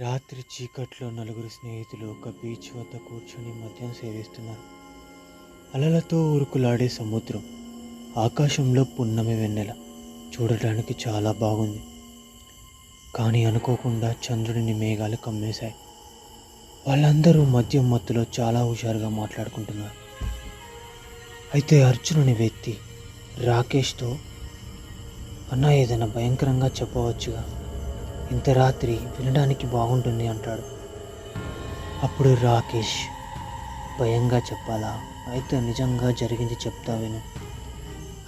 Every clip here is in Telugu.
రాత్రి చీకట్లో నలుగురు స్నేహితులు ఒక బీచ్ వద్ద కూర్చొని మద్యం సేవిస్తున్నారు. అలలతో ఉరుకులాడే సముద్రం ఆకాశంలో పున్నమి వెన్నెల చూడటానికి చాలా బాగుంది. కానీ అనుకోకుండా చంద్రుడిని మేఘాలు కమ్మేశాయి. వాళ్ళందరూ మద్యం మత్తులో చాలా హుషారుగా మాట్లాడుకుంటున్నారు. అయితే అర్జునుని వ్యక్తి రాకేష్తో అన్న ఏదైనా భయంకరంగా చెప్పవచ్చుగా. ఇంత రాత్రి వినడానికి బాగుంటుంది అంటాడు. అప్పుడు రాకేష్ భయంగా చెప్పాలా? అయితే నిజంగా జరిగింది చెప్తా విను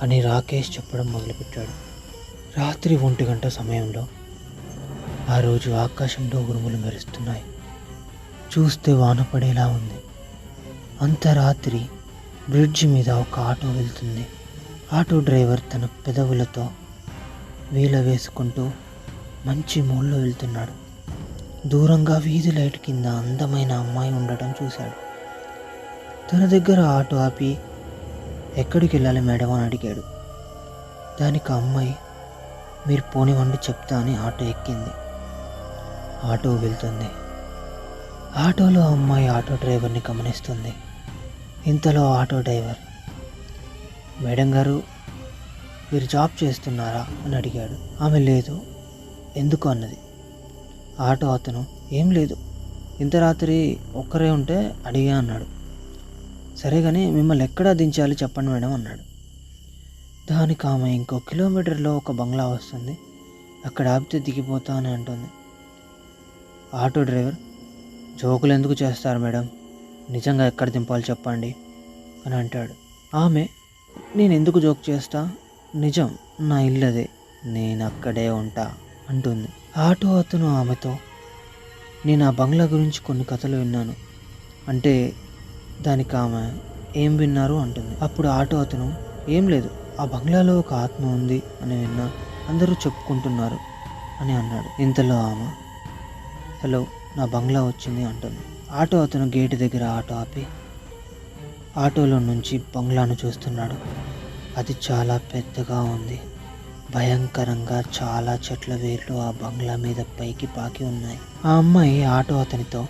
అని రాకేష్ చెప్పడం మొదలుపెట్టాడు. రాత్రి ఒంటి గంట సమయంలో ఆ రోజు ఆకాశంలో ఉరుములు మెరుస్తున్నాయి. చూస్తే వాన పడేలా ఉంది. అంత రాత్రి బ్రిడ్జ్ మీద ఒక ఆటో వెళ్తుంది. ఆటో డ్రైవర్ తన పెదవులతో వీల వేసుకుంటూ మంచి మూల్లో వెళ్తున్నాడు. దూరంగా వీధి లైట్ కింద అందమైన అమ్మాయి ఉండటం చూశాడు. తన దగ్గర ఆటో ఆపి ఎక్కడికి వెళ్ళాలి మేడం? అని అడిగాడు. దానికి అమ్మాయి మీరు పోనివ్వండి చెప్తా అని ఆటో ఎక్కింది. ఆటో వెళ్తుంది. ఆటోలో అమ్మాయి ఆటో డ్రైవర్ని గమనిస్తుంది. ఇంతలో ఆటో డ్రైవర్ మేడం గారు మీరు జాబ్ చేస్తున్నారా? అని అడిగాడు. ఆమె లేదు. ఎందుకు అన్నది. ఆటో అతను ఏం లేదు. ఇంత రాత్రి ఒక్కరే ఉంటే అడిగా అన్నాడు. సరే కానీ మిమ్మల్ని ఎక్కడ దించాలి చెప్పండి మేడం అన్నాడు. దానికి ఆమె ఇంకో కిలోమీటర్లో ఒక బంగ్లా వస్తుంది. అక్కడ ఆపితే దిగిపోతా అని అంటుంది. ఆటో డ్రైవర్ జోకులు ఎందుకు చేస్తారు మేడం? నిజంగా ఎక్కడ దింపాలి చెప్పండి అని అంటాడు. ఆమె నేను ఎందుకు జోక్ చేస్తా? నిజం నా ఇల్లు అదే. నేను అక్కడే ఉంటా. అంటుంది. ఆటో అతను ఆమెతో నేను ఆ బంగ్లా గురించి కొన్ని కథలు విన్నాను. అంటే దానికి ఆమె ఏం విన్నారు? అంటుంది. అప్పుడు ఆటో అతను ఏం లేదు ఆ బంగ్లాలో ఒక ఆత్మ ఉంది అని విన్నా అందరూ చెప్పుకుంటున్నారు అని అన్నాడు. ఇంతలో ఆమె హలో నా బంగ్లా వచ్చింది అంటుంది. ఆటో అతను గేటు దగ్గర ఆటో ఆపి ఆటోలో నుంచి బంగ్లాను చూస్తున్నాడు. అది చాలా పెద్దగా ఉంది. భయంకరంగా చాలా చెట్ల వేర్లు ఆ బంగ్లా మీద పైకి పాకి ఉన్నాయి. ఆ అమ్మాయి ఆటో అతనితో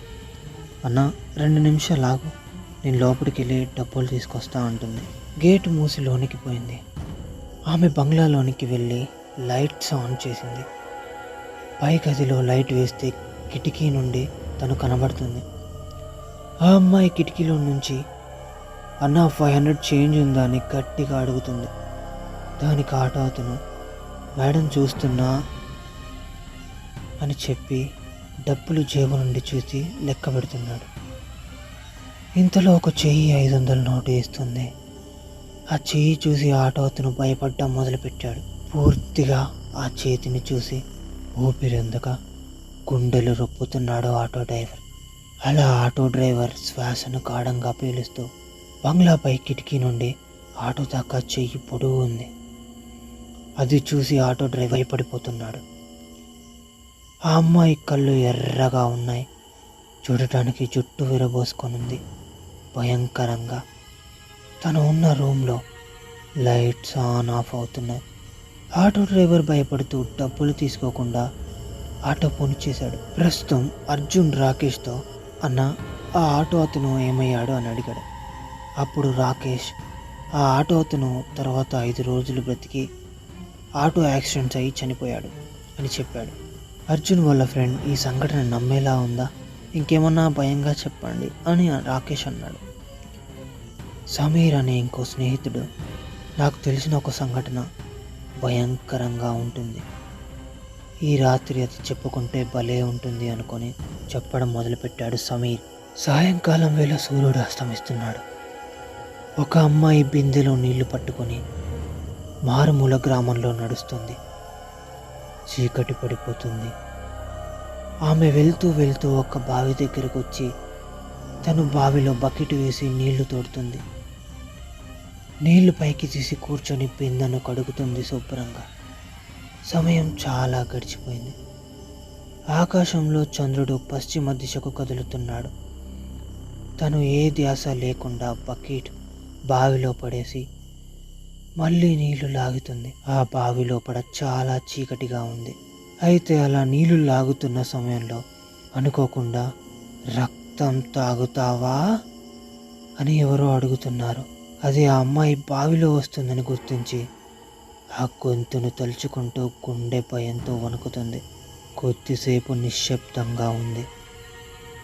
అన్న రెండు నిమిషాలు ఆగు. నేను లోపలికి వెళ్ళి డబ్బులు తీసుకొస్తా అంటుంది. గేటు మూసి లోనికి పోయింది. ఆమె బంగ్లాలోనికి వెళ్ళి లైట్స్ ఆన్ చేసింది. పై గదిలో లైట్ వేస్తే కిటికీ నుండి తను కనబడుతుంది. ఆ అమ్మాయి కిటికీలో నుంచి అన్న ఫైవ్ హండ్రెడ్ చేంజ్ ఉందా అని గట్టిగా అడుగుతుంది. దానికి ఆటో అతను మేడం చూస్తున్నా అని చెప్పి డబ్బులు జేబు నుండి చూసి లెక్క పెడుతున్నాడు. ఇంతలో ఒక చెయ్యి ఐదు వందల నోటు వేస్తుంది. ఆ చెయ్యి చూసి ఆటో అతను భయపడ్డం మొదలుపెట్టాడు. పూర్తిగా ఆ చేతిని చూసి ఊపిరి అందక గుండెలు రొప్పుతున్నాడు ఆటో డ్రైవర్. అలా ఆటో డ్రైవర్ శ్వాసను గాఢంగా పీలుస్తూ బంగ్లాపై కిటికీ నుండి ఆటో దాకా చెయ్యి పొడుగు ఉంది. అది చూసి ఆటో డ్రైవర్ భయపడిపోతున్నాడు ఆ అమ్మాయి కళ్ళు ఎర్రగా ఉన్నాయి. చూడటానికి జుట్టు విరబోసుకొనుంది. భయంకరంగా. తను ఉన్న రూమ్లో లైట్స్ ఆన్ ఆఫ్ అవుతున్నాయి. ఆటో డ్రైవర్ భయపడుతూ డబ్బులు తీసుకోకుండా ఆటో పోని చేశాడు. ప్రస్తుతం అర్జున్ రాకేష్తో అన్న ఆ ఆటో అతను ఏమయ్యాడు అని అడిగాడు. అప్పుడు రాకేష్ ఆ ఆటో అతను తర్వాత ఐదు రోజులు బ్రతికి ఆటో యాక్సిడెంట్స్ అయ్యి చనిపోయాడు అని చెప్పాడు. అర్జున్ వాళ్ళ ఫ్రెండ్ ఈ సంఘటన నమ్మేలా ఉందా? ఇంకేమన్నా భయంగా చెప్పండి అని రాకేష్ అన్నాడు. సమీర్ అనే ఇంకో స్నేహితుడు నాకు తెలిసిన ఒక సంఘటన భయంకరంగా ఉంటుంది. ఈ రాత్రి అది చెప్పుకుంటే భలే ఉంటుంది అనుకొని చెప్పడం మొదలుపెట్టాడు సమీర్. సాయంకాలం వేళ సూర్యుడు అస్తమిస్తున్నాడు. ఒక అమ్మాయి బిందెలో నీళ్ళు పట్టుకొని మారుమూల గ్రామంలో నడుస్తుంది. చీకటి పడిపోతుంది. ఆమె వెళ్తూ వెళ్తూ ఒక బావి దగ్గరకు వచ్చి తను బావిలో బకెట్ వేసి నీళ్ళు తోడుతుంది. నీళ్ళు పైకి తీసి కూర్చొని బిందెను కడుగుతుంది శుభ్రంగా. సమయం చాలా గడిచిపోయింది. ఆకాశంలో చంద్రుడు పశ్చిమ దిశకు కదులుతున్నాడు. తను ఏ ధ్యాస లేకుండా బకెట్ బావిలో పడేసి మళ్ళీ నీళ్ళు లాగుతుంది. ఆ బావి లోపల చాలా చీకటిగా ఉంది. అయితే అలా నీళ్ళు లాగుతున్న సమయంలో అనుకోకుండా రక్తం తాగుతావా? అని ఎవరో అడుగుతున్నారు. అది ఆ అమ్మాయి బావిలో వస్తుందని గుర్తించి ఆ గొంతును తలుచుకుంటూ గుండె భయంతో వణుకుతుంది. కొద్దిసేపు నిశ్శబ్దంగా ఉంది.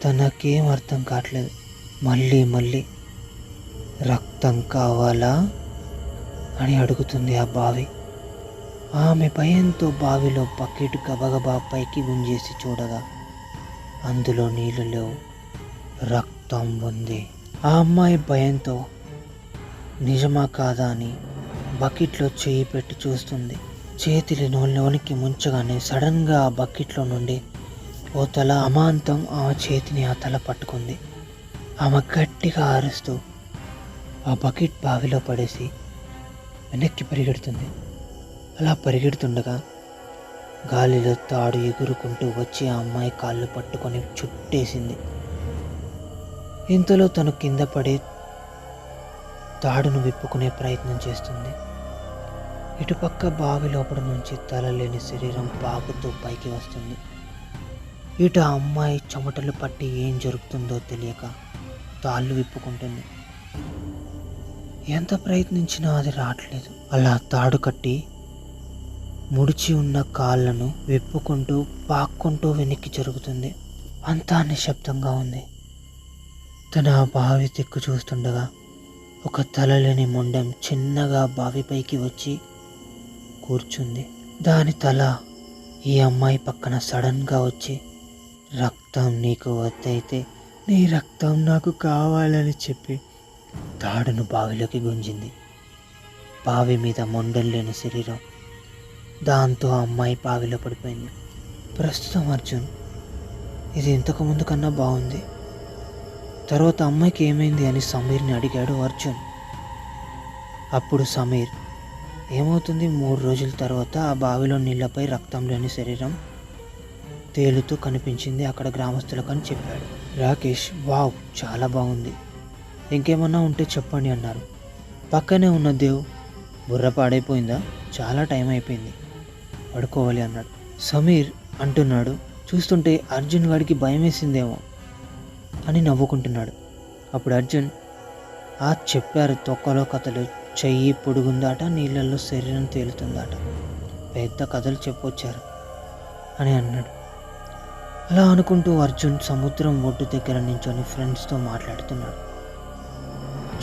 తనకేం అర్థం కావట్లేదు. మళ్ళీ మళ్ళీ రక్తం కావాలా? అని అడుగుతుంది ఆ బావి. ఆమె భయంతో బావిలో బకెట్ గబగబా పైకి గుంజేసి చూడగా అందులో నీళ్ళలో రక్తం ఉంది. ఆ అమ్మాయి భయంతో నిజమా కాదా అని బకెట్లో చేయి పెట్టి చూస్తుంది. చేతిని నోళ్ళలోనికి ముంచగానే సడన్గా ఆ బకెట్లో నుండి ఓ తల అమాంతం ఆ చేతిని ఆ తల పట్టుకుంది. ఆమె గట్టిగా ఆరుస్తూ ఆ బకెట్ బావిలో పడేసి వెనక్కి పరిగెడుతుంది. అలా పరిగెడుతుండగా గాలిలో తాడు ఎగురుకుంటూ వచ్చి ఆ అమ్మాయి కాళ్ళు పట్టుకొని చుట్టేసింది. ఇంతలో తను కింద పడి తాడును విప్పుకునే ప్రయత్నం చేస్తుంది. ఇటుపక్క బావి లోపల నుంచి తల లేని శరీరం పాకుతూ పైకి వస్తుంది. ఇటు ఆ అమ్మాయి చెమటలు పట్టి ఏం జరుగుతుందో తెలియక తాళ్ళు విప్పుకుంటుంది. ఎంత ప్రయత్నించినా అది రావట్లేదు. అలా తాడు కట్టి ముడిచి ఉన్న కాళ్ళను విప్పుకుంటూ పాక్కుంటూ వెనక్కి జరుగుతుంది. అంతా నిశ్శబ్దంగా ఉంది. తన ఆ బావి దిక్కు చూస్తుండగా ఒక తలలేని మొండెం చిన్నగా బావిపైకి వచ్చి కూర్చుంది. దాని తల ఈ అమ్మాయి పక్కన సడన్గా వచ్చి రక్తం నీకు వద్దయితే నీ రక్తం నాకు కావాలని చెప్పి తాడును బావిలోకి గుంజింది. బావి మీద మొండల్లేని శరీరం. దాంతో అమ్మాయి బావిలో పడిపోయింది. ప్రస్తుతం అర్జున్ ఇది ఇంతకు ముందు కన్నా బాగుంది. తర్వాత అమ్మాయికి ఏమైంది అని సమీర్ని అడిగాడు అర్జున్. అప్పుడు సమీర్ ఏమవుతుంది మూడు రోజుల తర్వాత ఆ బావిలో నీళ్ళపై రక్తం లేని శరీరం? తేలుతూ కనిపించింది అక్కడ గ్రామస్తులకు అని చెప్పాడు. రాకేష్ వావ్ చాలా బాగుంది. ఇంకేమన్నా ఉంటే చెప్పండి అన్నారు. పక్కనే ఉన్న దేవ్ బుర్ర పాడైపోయిందా? చాలా టైం అయిపోయింది. పడుకోవాలి అన్నాడు. సమీర్ అంటున్నాడు. చూస్తుంటే అర్జున్ వాడికి భయం వేసిందేమో అని నవ్వుకుంటున్నాడు. అప్పుడు అర్జున్ ఆ చెప్పారు తొక్కలో కథలు చెయ్యి పొడుగుందాట నీళ్ళల్లో శరీరం తేలుతుందాట. పెద్ద కథలు చెప్పొచ్చారు అని అన్నాడు. అలా అనుకుంటూ అర్జున్ సముద్రం ఒడ్డు దగ్గర నించొని ఫ్రెండ్స్తో మాట్లాడుతున్నాడు.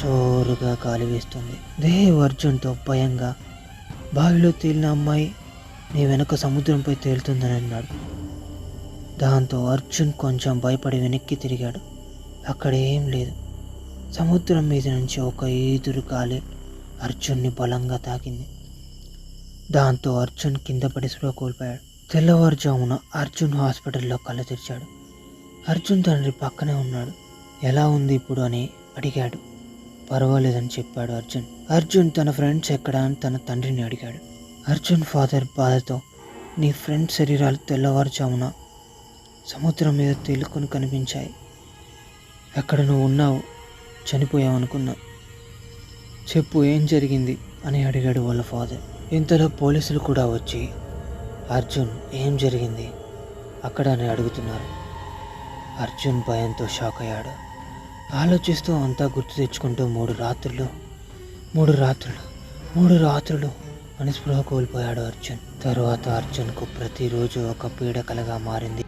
జోరుగా గాలి వేస్తుంది. దేవ్ అర్జున్తో భయంగా బావిలో తేలిన అమ్మాయి నీ వెనక సముద్రంపై తేలుతుందని అన్నాడు. దాంతో అర్జున్ కొంచెం భయపడి వెనక్కి తిరిగాడు. అక్కడ ఏం లేదు. సముద్రం మీద నుంచి ఒక ఈదురు గాలి అర్జున్ని బలంగా తాకింది. దాంతో అర్జున్ కింద పడి స్పృహ కోల్పోయాడు. తెల్లవారుజామున అర్జున్ హాస్పిటల్లో కళ్ళు తెరిచాడు. అర్జున్ తండ్రి పక్కనే ఉన్నాడు. ఎలా ఉంది ఇప్పుడు? అని అడిగాడు. పర్వాలేదని చెప్పాడు అర్జున్. అర్జున్ తన ఫ్రెండ్స్ ఎక్కడ అని తన తండ్రిని అడిగాడు. అర్జున్ ఫాదర్ బాధతో నీ ఫ్రెండ్ శరీరాలు తెల్లవారుజామున సముద్రం మీద తేలుకొని కనిపించాయి. ఎక్కడ నువ్వు ఉన్నావు? చనిపోయావు అనుకున్నా చెప్పు ఏం జరిగింది? అని అడిగాడు వాళ్ళ ఫాదర్ ఇంతలో పోలీసులు కూడా వచ్చి అర్జున్ ఏం జరిగింది? అక్కడ అని అడుగుతున్నారు. అర్జున్ భయంతో షాక్ అయ్యాడు. ఆలోచిస్తూ అంతా గుర్తు తెచ్చుకుంటూ మూడు రాత్రులు మూడు రాత్రులు మూడు రాత్రులు మనస్పృహ కోల్పోయాడు అర్జున్. తరువాత అర్జున్కు ప్రతిరోజు ఒక పీడకలగా మారింది.